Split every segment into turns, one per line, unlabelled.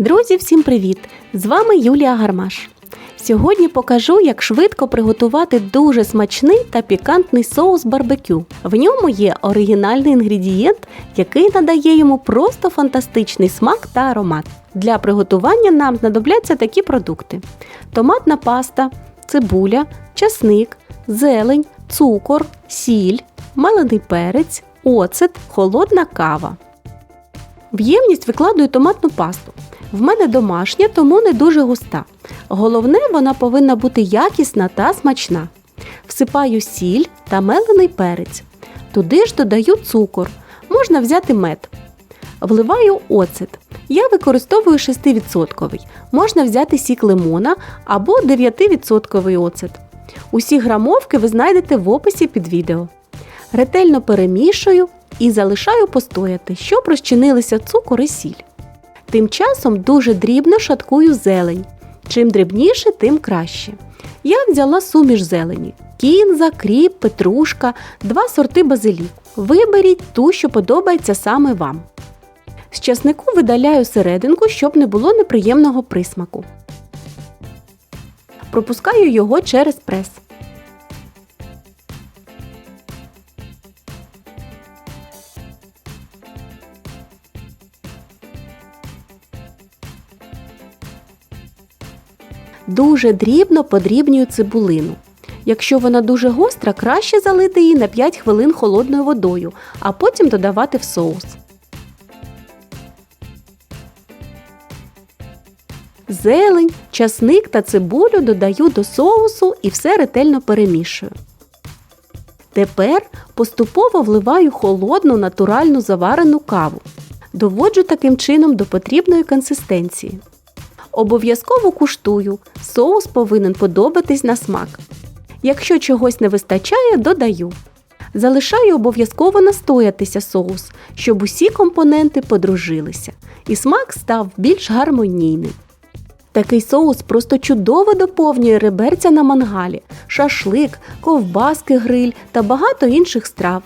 Друзі, всім привіт! З вами Юлія Гармаш. Сьогодні покажу, як швидко приготувати дуже смачний та пікантний соус барбекю. В ньому є оригінальний інгредієнт, який надає йому просто фантастичний смак та аромат. Для приготування нам знадобляться такі продукти: томатна паста, цибуля, часник, зелень, цукор, сіль, мелений перець, оцет, холодна кава. В ємність викладую томатну пасту. В мене домашня, тому не дуже густа. Головне, вона повинна бути якісна та смачна. Всипаю сіль та мелений перець. Туди ж додаю цукор. Можна взяти мед. Вливаю оцет. Я використовую 6%. Можна взяти сік лимона або 9% оцет. Усі грамовки ви знайдете в описі під відео. Ретельно перемішую і залишаю постояти, щоб розчинилися цукор і сіль. Тим часом дуже дрібно шаткую зелень. Чим дрібніше, тим краще. Я взяла суміш зелені: кінза, кріп, петрушка, два сорти базиліку. Виберіть ту, що подобається саме вам. З часнику видаляю серединку, щоб не було неприємного присмаку. Пропускаю його через прес. Дуже дрібно подрібнюю цибулину. Якщо вона дуже гостра, краще залити її на 5 хвилин холодною водою, а потім додавати в соус. Зелень, часник та цибулю додаю до соусу і все ретельно перемішую. Тепер поступово вливаю холодну натуральну заварену каву. Доводжу таким чином до потрібної консистенції. Обов'язково куштую. Соус повинен подобатись на смак. Якщо чогось не вистачає, додаю. Залишаю обов'язково настоятися соус, щоб усі компоненти подружилися, і смак став більш гармонійним. Такий соус просто чудово доповнює реберця на мангалі, шашлик, ковбаски гриль та багато інших страв.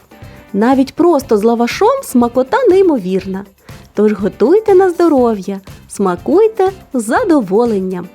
Навіть просто з лавашом смакота неймовірна. Тож готуйте на здоров'я, смакуйте задоволенням.